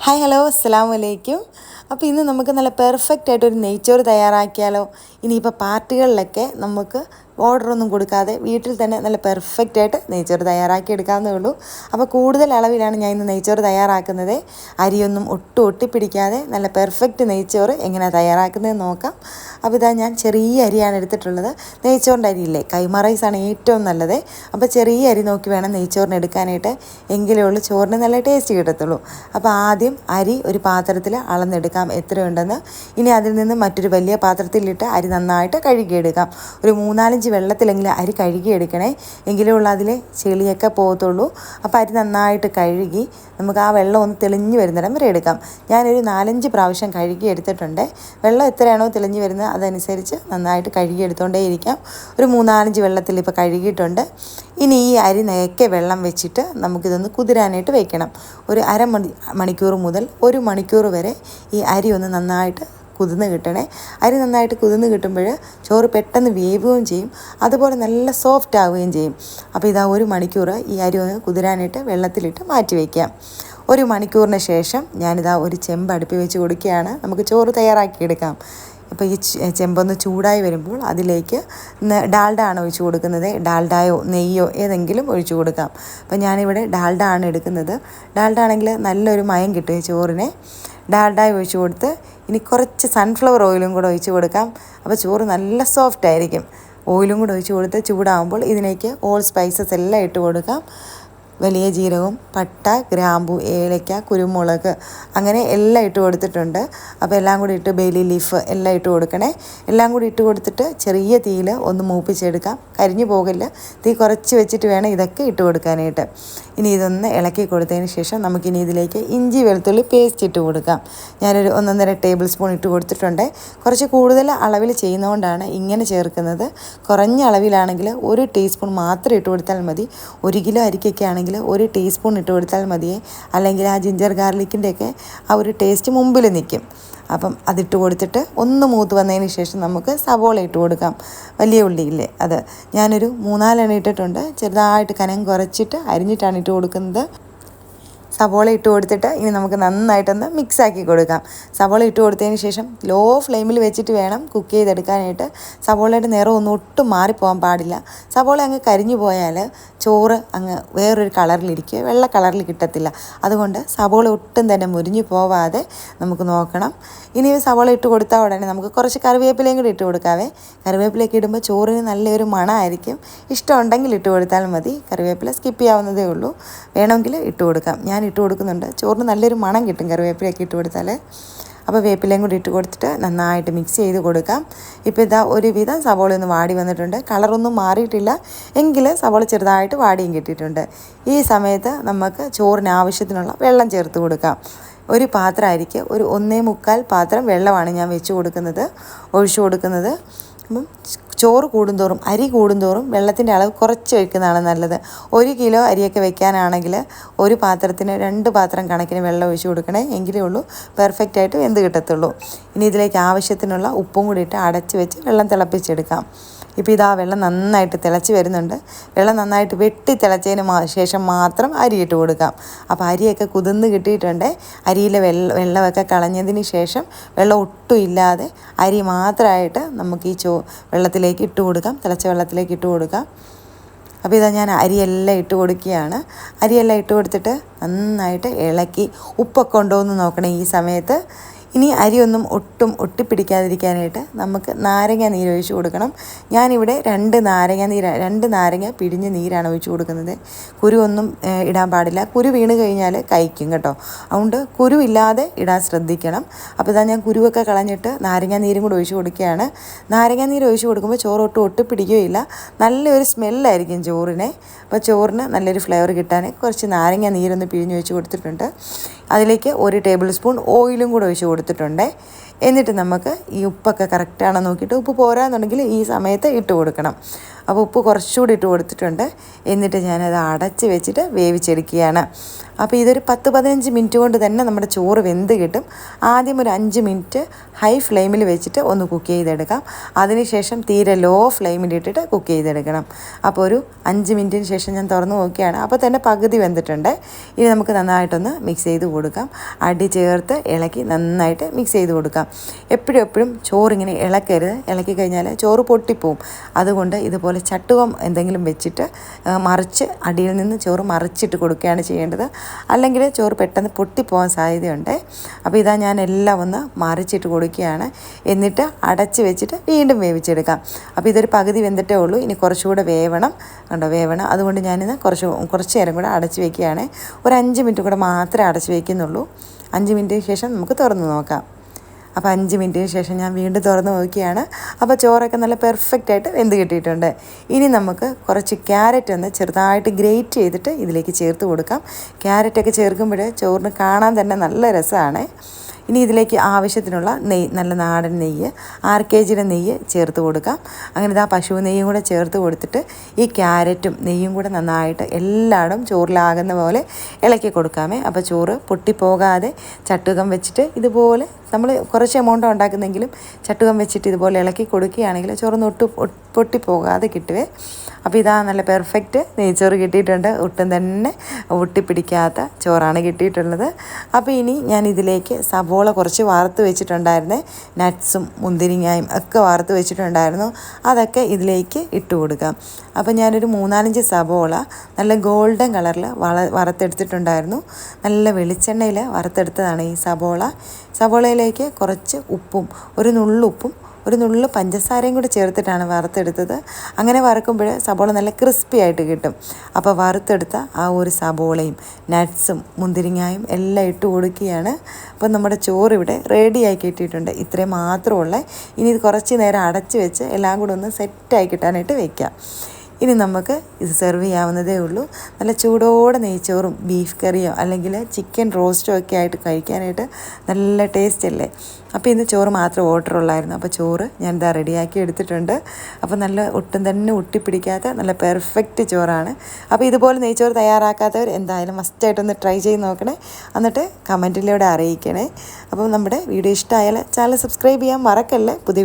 Hi hello അസ്സാം വലൈക്കും അപ്പോൾ ഇന്ന് നമുക്ക് നല്ല പെർഫെക്റ്റ് ആയിട്ടൊരു നെയ്ച്ചോറ് തയ്യാറാക്കിയാലോ. ഇനിയിപ്പോൾ പാർട്ടികളിലൊക്കെ നമുക്ക് ഓർഡറൊന്നും കൊടുക്കാതെ വീട്ടിൽ തന്നെ നല്ല പെർഫെക്റ്റ് ആയിട്ട് നെയ്ച്ചോറ് തയ്യാറാക്കി എടുക്കാവുന്നേ ഉള്ളൂ. അപ്പോൾ കൂടുതൽ അളവിലാണ് ഞാൻ ഇന്ന് നെയ്ച്ചോറ് തയ്യാറാക്കുന്നത്. അരിയൊന്നും ഒട്ടും ഒട്ടിപ്പിടിക്കാതെ നല്ല പെർഫെക്റ്റ് നെയ്ച്ചോറ് എങ്ങനെയാണ് തയ്യാറാക്കുന്നത് നോക്കാം. അപ്പോൾ ഇതാ ഞാൻ ചെറിയ അരിയാണ് എടുത്തിട്ടുള്ളത്. നെയ്ച്ചോറിന്റെ അരിയില്ലേ? കൈമ റൈസാണ് ഏറ്റവും നല്ലത്. അപ്പോൾ ചെറിയ അരി നോക്കി വേണം നെയ്ച്ചോറിന് എടുക്കാനായിട്ട്. എങ്കിലേ ഉള്ളൂ ചോറിന് നല്ല ടേസ്റ്റ് കിട്ടത്തുള്ളൂ. അപ്പോൾ ആദ്യം അരി ഒരു പാത്രത്തിൽ അളന്നെടുക്കാം എത്രയുണ്ടെന്ന്. ഇനി അതിൽ നിന്ന് മറ്റൊരു വലിയ പാത്രത്തിലിട്ട് അരി നന്നായിട്ട് കഴുകിയെടുക്കാം. ഒരു മൂന്നാലഞ്ച് വെള്ളത്തിലെങ്കിലും അരി കഴുകിയെടുക്കണേ. എങ്കിലേ ഉള്ളൂ അതിലെ ചെളിയൊക്കെ പോകത്തുള്ളൂ. അപ്പോൾ അരി നന്നായിട്ട് കഴുകി നമുക്ക് ആ വെള്ളം ഒന്ന് തെളിഞ്ഞു വരുന്നിടം വരെ എടുക്കാം. ഞാനൊരു നാലഞ്ച് പ്രാവശ്യം കഴുകി എടുത്തിട്ടുണ്ട് വെള്ളം എത്രയാണോ തെളിഞ്ഞു വരുന്നത് അതനുസരിച്ച് നന്നായിട്ട് കഴുകി ഇരിക്കാം ഒരു മൂന്നാലഞ്ച് വെള്ളത്തിൽ ഇപ്പോൾ കഴുകിയിട്ടുണ്ട്. ഇനി ഈ അരി നേക്കെ വെള്ളം വെച്ചിട്ട് നമുക്കിതൊന്ന് കുതിരാനായിട്ട് വയ്ക്കണം ഒരു അരമണി മണിക്കൂർ മുതൽ ഒരു മണിക്കൂർ വരെ ഈ അരി ഒന്ന് നന്നായിട്ട് കുതിർന്ന് കിട്ടണേ. അരി നന്നായിട്ട് കുതിർന്ന് കിട്ടുമ്പോൾ ചോറ് പെട്ടെന്ന് വേവുകയും ചെയ്യും. അതുപോലെ നല്ല സോഫ്റ്റ് ആവുകയും ചെയ്യും. അപ്പോൾ ഇതാ ഒരു മണിക്കൂർ ഈ അരി ഒന്ന് കുതിരാനായിട്ട് വെള്ളത്തിലിട്ട് മാറ്റി വയ്ക്കാം ഒരു മണിക്കൂറിന് ശേഷം ഞാനിതാ ഒരു ചെമ്പ് അടുപ്പി വെച്ച് കൊടുക്കുകയാണ്. നമുക്ക് ചോറ് തയ്യാറാക്കിയെടുക്കാം അപ്പോൾ ഈ ചെമ്പൊന്ന് ചൂടായി വരുമ്പോൾ അതിലേക്ക് ഡാൽഡ ആണ് ഒഴിച്ചു കൊടുക്കുന്നത്. ഡാൽഡായോ നെയ്യോ ഏതെങ്കിലും ഒഴിച്ചു കൊടുക്കാം. അപ്പോൾ ഞാനിവിടെ ഡാൽഡ ആണ് എടുക്കുന്നത്. ഡാൽഡ ആണെങ്കിൽ നല്ലൊരു മയം കിട്ടും ചോറിനെ. ഡാൽഡായി ഒഴിച്ച് കൊടുത്ത് ഇനി കുറച്ച് സൺഫ്ലവർ ഓയിലും കൂടെ ഒഴിച്ച് കൊടുക്കാം. അപ്പോൾ ചോറ് നല്ല സോഫ്റ്റ് ആയിരിക്കും. ഓയിലും കൂടെ ഒഴിച്ച് കൊടുത്ത് ചൂടാകുമ്പോൾ ഇതിലേക്ക് ഓൾ സ്പൈസസ് എല്ലാം ഇട്ട് കൊടുക്കാം. വലിയ ജീരകവും പട്ട ഗ്രാമ്പു ഏലയ്ക്ക കുരുമുളക് അങ്ങനെ എല്ലാം ഇട്ട് കൊടുത്തിട്ടുണ്ട്. അപ്പോൾ എല്ലാം കൂടി ഇട്ട് ബേലി ലീഫ് എല്ലാം ഇട്ട് കൊടുക്കണേ. എല്ലാം കൂടി ഇട്ട് കൊടുത്തിട്ട് ചെറിയ തീയിൽ ഒന്ന് മൂപ്പിച്ചെടുക്കാം. കരിഞ്ഞു പോകില്ല. തീ കുറച്ച് വെച്ചിട്ട് വേണം ഇതൊക്കെ ഇട്ട് കൊടുക്കാനായിട്ട്. ഇനി ഇതൊന്ന് ഇളക്കി കൊടുത്തതിന് ശേഷം നമുക്കിനി ഇതിലേക്ക് ഇഞ്ചി വെളുത്തുള്ളി പേസ്റ്റ് ഇട്ട് കൊടുക്കാം. ഞാനൊരു ഒന്നൊന്നര ടേബിൾ സ്പൂൺ ഇട്ട് കൊടുത്തിട്ടുണ്ട്. കുറച്ച് കൂടുതൽ അളവിൽ ചെയ്യുന്നതുകൊണ്ടാണ് ഇങ്ങനെ ചേർക്കുന്നത്. കുറഞ്ഞ അളവിലാണെങ്കിൽ ഒരു ടീസ്പൂൺ മാത്രം ഇട്ട് കൊടുത്താൽ മതി. ഒരു കിലോ അരിക്കൊക്കെ ആണെങ്കിൽ ഒരു ടീസ്പൂൺ ഇട്ട് കൊടുത്താൽ മതിയേ. അല്ലെങ്കിൽ ആ ജിഞ്ചർ ഗാർലിക്കിന്റെയൊക്കെ ആ ഒരു ടേസ്റ്റ് മുമ്പിൽ നിൽക്കും. അപ്പം അതിട്ട് കൊടുത്തിട്ട് ഒന്ന് മൂത്ത് വന്നതിന് ശേഷം നമുക്ക് സവോള ഇട്ട് കൊടുക്കാം. വലിയ ഉള്ളിയില്ലേ? അത് ഞാനൊരു മൂന്നാലെണ്ണം ഇട്ടിട്ടുണ്ട്. ചെറുതായിട്ട് കനം കുറച്ചിട്ട് അരിഞ്ഞിട്ടാണ് ഇട്ട് കൊടുക്കുന്നത്. സവോള ഇട്ട് കൊടുത്തിട്ട് ഇനി നമുക്ക് നന്നായിട്ടൊന്ന് മിക്സാക്കി കൊടുക്കാം. സവോള ഇട്ട് കൊടുത്തതിന് ശേഷം ലോ ഫ്ലെയിമിൽ വെച്ചിട്ട് വേണം കുക്ക് ചെയ്തെടുക്കാനായിട്ട്. സവോളയുടെ നിറം ഒന്നും ഒട്ടും മാറിപ്പോകാൻ പാടില്ല. സവോള അങ്ങ് കരിഞ്ഞു പോയാൽ ചോറ് അങ്ങ് വേറൊരു കളറിലിരിക്കുക വെള്ള കളറിൽ കിട്ടത്തില്ല. അതുകൊണ്ട് സവോള ഒട്ടും തന്നെ മുരിഞ്ഞു പോവാതെ നമുക്ക് നോക്കണം. ഇനി സവോള ഇട്ട് കൊടുത്താൽ ഉടനെ നമുക്ക് കുറച്ച് കറിവേപ്പിലയും കൂടി ഇട്ട് കൊടുക്കാവേ. കറിവേപ്പിലയൊക്കെ ഇടുമ്പോൾ ചോറിന് നല്ലൊരു മണമായിരിക്കും. ഇഷ്ടമുണ്ടെങ്കിൽ ഇട്ട് കൊടുത്താൽ മതി. കറിവേപ്പില സ്കിപ്പ് ചെയ്യാവുന്നതേ ഉള്ളൂ. വേണമെങ്കിൽ ഇട്ട് കൊടുക്കാം. ഞാൻ ഇട്ട് കൊടുക്കുന്നുണ്ട്. ചോറിന് നല്ലൊരു മണം കിട്ടും കറിവേപ്പിലയൊക്കെ ഇട്ട് കൊടുത്താൽ അപ്പോൾ വേപ്പിലയും കൂടി ഇട്ട് കൊടുത്തിട്ട് നന്നായിട്ട് മിക്സ് ചെയ്ത് കൊടുക്കാം. ഇപ്പോൾ ഇതാ ഒരുവിധം സവോള ഒന്ന് വാടി വന്നിട്ടുണ്ട്. കളറൊന്നും മാറിയിട്ടില്ല. എങ്കിൽ സവോള ചെറുതായിട്ട് വാടിയും കിട്ടിയിട്ടുണ്ട്. ഈ സമയത്ത് നമുക്ക് ചോറിന് ആവശ്യത്തിനുള്ള വെള്ളം ചേർത്ത് കൊടുക്കാം. ഒരു പാത്രമായിരിക്കും. ഒരു ഒന്നേ മുക്കാൽ പാത്രം വെള്ളമാണ് ഞാൻ വെച്ച് കൊടുക്കുന്നത്. ഒഴിച്ചു കൊടുക്കുന്നത്. അപ്പം ചോറ് കൂടുന്തോറും അരി കൂടുന്തോറും വെള്ളത്തിന്റെ അളവ് കുറച്ച് വയ്ക്കുന്നതാണ് നല്ലത്. ഒരു കിലോ അരിയൊക്കെ വെക്കാനാണെങ്കിൽ ഒരു പാത്രത്തിന് രണ്ട് പാത്രം കണക്കിന് വെള്ളം ഒഴിച്ച് കൊടുക്കണേ എങ്കിലേ ഉള്ളൂ പെർഫെക്റ്റ് ആയിട്ട് വെന്ത് കിട്ടത്തുള്ളൂ. ഇനി ഇതിലേക്ക് ആവശ്യത്തിനുള്ള ഉപ്പും കൂടി ഇട്ട് അടച്ച് വെച്ച് വെള്ളം തിളപ്പിച്ചെടുക്കാം. ഇപ്പോൾ ഇതാ വെള്ളം നന്നായിട്ട് തിളച്ച് വരുന്നുണ്ട്. വെള്ളം നന്നായിട്ട് വെട്ടി തിളച്ചതിന് ശേഷം മാത്രം അരി ഇട്ട് കൊടുക്കാം. അപ്പോൾ അരിയൊക്കെ കുതിർന്ന് കിട്ടിയിട്ടുണ്ട്. അരിയിലെ വെള്ളം വെള്ളമൊക്കെ കളഞ്ഞതിന് ശേഷം വെള്ളം ഒട്ടും ഇല്ലാതെ അരി മാത്രമായിട്ട് നമുക്ക് ഈ ചോ വെള്ളത്തിലേക്ക് ഇട്ട് കൊടുക്കാം. തിളച്ച വെള്ളത്തിലേക്ക് ഇട്ട് കൊടുക്കാം. അപ്പോൾ ഇതാ ഞാൻ അരിയെല്ലാം ഇട്ട് കൊടുക്കുകയാണ്. അരിയെല്ലാം ഇട്ട് കൊടുത്തിട്ട് നന്നായിട്ട് ഇളക്കി ഉപ്പൊക്കെ ഉണ്ടോ എന്ന് നോക്കണേ ഈ സമയത്ത്. ഇനി അരിയൊന്നും ഒട്ടും ഒട്ടിപ്പിടിക്കാതിരിക്കാനായിട്ട് നമുക്ക് നാരങ്ങ നീര് ഒഴിച്ച് കൊടുക്കണം. ഞാനിവിടെ രണ്ട് നാരങ്ങ നീര് രണ്ട് നാരങ്ങ പിഴിഞ്ഞ് നീരാണ് ഒഴിച്ച് കൊടുക്കുന്നത്. കുരുവൊന്നും ഇടാൻ പാടില്ല. കുരു വീണ് കഴിഞ്ഞാൽ കഴിക്കും കേട്ടോ. അതുകൊണ്ട് കുരുവില്ലാതെ ഇടാൻ ശ്രദ്ധിക്കണം. അപ്പോൾ ഇതാ ഞാൻ കുരുവൊക്കെ കളഞ്ഞിട്ട് നാരങ്ങ നീരും കൂടെ ഒഴിച്ച് കൊടുക്കുകയാണ്. നാരങ്ങ നീര് ഒഴിച്ച് കൊടുക്കുമ്പോൾ ചോറ് ഒട്ടും ഒട്ടിപ്പിടിക്കുകയില്ല. നല്ലൊരു സ്മെല്ലായിരിക്കും ചോറിനെ. അപ്പോൾ ചോറിന് നല്ലൊരു ഫ്ലേവർ കിട്ടാൻ കുറച്ച് നാരങ്ങ നീരൊന്ന് പിഴിഞ്ഞ് ഒഴിച്ച് കൊടുത്തിട്ടുണ്ട്. അതിലേക്ക് ഒരു ടേബിൾ സ്പൂൺ ഓയിലും കൂടെ ഒഴിച്ച് കൊടുത്തിട്ടുണ്ട്. എന്നിട്ട് നമുക്ക് ഈ ഉപ്പൊക്കെ കറക്റ്റാണെന്ന് നോക്കിയിട്ട് ഉപ്പ് പോരാന്നുണ്ടെങ്കിൽ ഈ സമയത്ത് ഇട്ട് കൊടുക്കണം. അപ്പോൾ ഉപ്പ് കുറച്ചുകൂടി ഇട്ട് കൊടുത്തിട്ടുണ്ട്. എന്നിട്ട് ഞാനത് അടച്ച് വെച്ചിട്ട് വേവിച്ചെടുക്കുകയാണ്. അപ്പോൾ ഇതൊരു പത്ത് പതിനഞ്ച് മിനിറ്റ് കൊണ്ട് തന്നെ നമ്മുടെ ചോറ് വെന്ത് കിട്ടും. ആദ്യം ഒരു അഞ്ച് മിനിറ്റ് ഹൈ ഫ്ലെയിമിൽ വെച്ചിട്ട് ഒന്ന് കുക്ക് ചെയ്തെടുക്കാം. അതിനുശേഷം തീരെ ലോ ഫ്ലെയിമിൽ ഇട്ടിട്ട് കുക്ക് ചെയ്തെടുക്കണം. അപ്പോൾ ഒരു അഞ്ച് മിനിറ്റിന് ശേഷം ഞാൻ തുറന്നു നോക്കിയാണ്. അപ്പോൾ തന്നെ പകുതി വെന്തിട്ടുണ്ട്. ഇനി നമുക്ക് നന്നായിട്ടൊന്ന് മിക്സ് ചെയ്ത് കൊടുക്കാം. അടി ചേർത്ത് ഇളക്കി നന്നായിട്ട് മിക്സ് ചെയ്ത് കൊടുക്കാം. എപ്പോഴും എപ്പോഴും ചോറിങ്ങനെ ഇളക്കരുത്. ഇളക്കി കഴിഞ്ഞാൽ ചോറ് പൊട്ടിപ്പോവും. അതുകൊണ്ട് ഇതുപോലെ ചട്ടുകം എന്തെങ്കിലും വെച്ചിട്ട് മറിച്ച് അടിയിൽ നിന്ന് ചോറ് മറിച്ചിട്ട് കൊടുക്കുകയാണ് ചെയ്യേണ്ടത്. അല്ലെങ്കിൽ ചോറ് പെട്ടെന്ന് പൊട്ടിപ്പോകാൻ സാധ്യതയുണ്ട്. അപ്പോൾ ഇതാ ഞാൻ എല്ലാം ഒന്ന് മറിച്ചിട്ട് കൊടുക്കുകയാണ്. എന്നിട്ട് അടച്ച് വെച്ചിട്ട് വീണ്ടും വേവിച്ചെടുക്കാം. അപ്പോൾ ഇതൊരു പകുതി വെന്തിട്ടേ ഉള്ളൂ. ഇനി കുറച്ചുകൂടെ വേവണം. കണ്ടോ വേവണം. അതുകൊണ്ട് ഞാനിന്ന് കുറച്ച് കുറച്ച് നേരം കൂടെ അടച്ച് വയ്ക്കുകയാണ് ഒരു അഞ്ച് മിനിറ്റ് കൂടെ മാത്രമേ അടച്ച് വയ്ക്കുന്നുള്ളൂ അഞ്ച് മിനിറ്റ് ശേഷം നമുക്ക് തുറന്ന് നോക്കാം. അപ്പോൾ അഞ്ച് മിനിറ്റിന് ശേഷം ഞാൻ വീണ്ടും തുറന്ന് നോക്കിയാണ്. അപ്പോൾ ചോറൊക്കെ നല്ല പെർഫെക്റ്റ് ആയിട്ട് വെന്ത് കിട്ടിയിട്ടുണ്ട്. ഇനി നമുക്ക് കുറച്ച് ക്യാരറ്റ് ഒന്ന് ചെറുതായിട്ട് ഗ്രേറ്റ് ചെയ്തിട്ട് ഇതിലേക്ക് ചേർത്ത് കൊടുക്കാം. ക്യാരറ്റൊക്കെ ചേർക്കുമ്പോൾ ചോറിന് കാണാൻ തന്നെ നല്ല രസമാണ്. ഇനി ഇതിലേക്ക് ആവശ്യത്തിനുള്ള നെയ്യ് നല്ല നാടൻ നെയ്യ് ആർ കെ ജിയുടെ നെയ്യ് ചേർത്ത് കൊടുക്കാം. അങ്ങനെ ഇതാ പശു നെയ്യും കൂടെ ചേർത്ത് കൊടുത്തിട്ട് ഈ ക്യാരറ്റും നെയ്യും കൂടെ നന്നായിട്ട് എല്ലായിടും ചോറിലാകുന്ന പോലെ ഇളക്കി കൊടുക്കാമേ. അപ്പോൾ ചോറ് പൊട്ടിപ്പോകാതെ ചട്ടുകം വെച്ചിട്ട് ഇതുപോലെ നമ്മൾ കുറച്ച് എമൗണ്ട് ഉണ്ടാക്കുന്നെങ്കിലും ചട്ടുകം വെച്ചിട്ട് ഇതുപോലെ ഇളക്കി കൊടുക്കുകയാണെങ്കിൽ ചോറൊന്നും ഒട്ട് പൊട്ടിപ്പോകാതെ കിട്ടുവേ. അപ്പോൾ ഇതാ നല്ല പെർഫെക്റ്റ് നെയ്ച്ചോറ് കിട്ടിയിട്ടുണ്ട്. ഒട്ടും തന്നെ ഒട്ടിപ്പിടിക്കാത്ത ചോറാണ് കിട്ടിയിട്ടുള്ളത്. അപ്പോൾ ഇനി ഞാൻ ഇതിലേക്ക് സവോള കുറച്ച് വാർത്ത് വെച്ചിട്ടുണ്ടായിരുന്നേ. നട്ട്സും മുന്തിരിങ്ങായും ഒക്കെ വാർത്ത് വെച്ചിട്ടുണ്ടായിരുന്നു. അതൊക്കെ ഇതിലേക്ക് ഇട്ട് കൊടുക്കാം. അപ്പോൾ ഞാനൊരു മൂന്നാലഞ്ച് സവോള നല്ല ഗോൾഡൻ കളറിൽ വള വറുത്തെടുത്തിട്ടുണ്ടായിരുന്നു. നല്ല വെളിച്ചെണ്ണയിൽ വറുത്തെടുത്തതാണ് ഈ സവോള. സവോളയിലേക്ക് കുറച്ച് ഉപ്പും ഒരു നുള്ളുപ്പും ഒരു നുള്ളു പഞ്ചസാരയും കൂടി ചേർത്തിട്ടാണ് വറുത്തെടുത്തത്. അങ്ങനെ വറുക്കുമ്പോൾ സബോള നല്ല ക്രിസ്പി ആയിട്ട് കിട്ടും. അപ്പോൾ വറുത്തെടുത്ത ആ ഒരു സബോളയും നട്ട്സും മുന്തിരിങ്ങായും എല്ലാം ഇട്ട് കൊടുക്കുകയാണ്. അപ്പോൾ നമ്മുടെ ചോറ് ഇവിടെ റെഡിയായി കിട്ടിയിട്ടുണ്ട്. ഇത്രയും മാത്രമുള്ള ഇനി ഇത് കുറച്ച് നേരം അടച്ച് വെച്ച് എല്ലാം കൂടെ ഒന്ന് സെറ്റായി കിട്ടാനായിട്ട് വയ്ക്കാം ഇനി നമുക്ക് ഇത് സെർവ് ചെയ്യാവുന്നതേ ഉള്ളൂ. നല്ല ചൂടോടെ നെയ്ച്ചോറും ബീഫ് കറിയോ അല്ലെങ്കിൽ ചിക്കൻ റോസ്റ്റോ ഒക്കെ ആയിട്ട് കഴിക്കാനായിട്ട് നല്ല ടേസ്റ്റ് അല്ലേ? അപ്പോൾ ഇന്ന് ചോറ് മാത്രം ഓർഡർ ഉള്ളായിരുന്നു. അപ്പോൾ ചോറ് ഞാൻ ഇതാ റെഡിയാക്കി എടുത്തിട്ടുണ്ട്. അപ്പോൾ നല്ല ഒട്ടും തന്നെ ഒട്ടിപ്പിടിക്കാത്ത നല്ല പെർഫെക്റ്റ് ചോറാണ്. അപ്പോൾ ഇതുപോലെ നെയ്ച്ചോറ് തയ്യാറാക്കാത്തവർ എന്തായാലും മസ്റ്റായിട്ടൊന്ന് ട്രൈ ചെയ്ത് നോക്കണേ. എന്നിട്ട് കമന്റിലൂടെ അറിയിക്കണേ. അപ്പം നമ്മുടെ വീഡിയോ ഇഷ്ടമായാൽ ചാനൽ സബ്സ്ക്രൈബ് ചെയ്യാൻ മറക്കല്ലേ? പുതിയ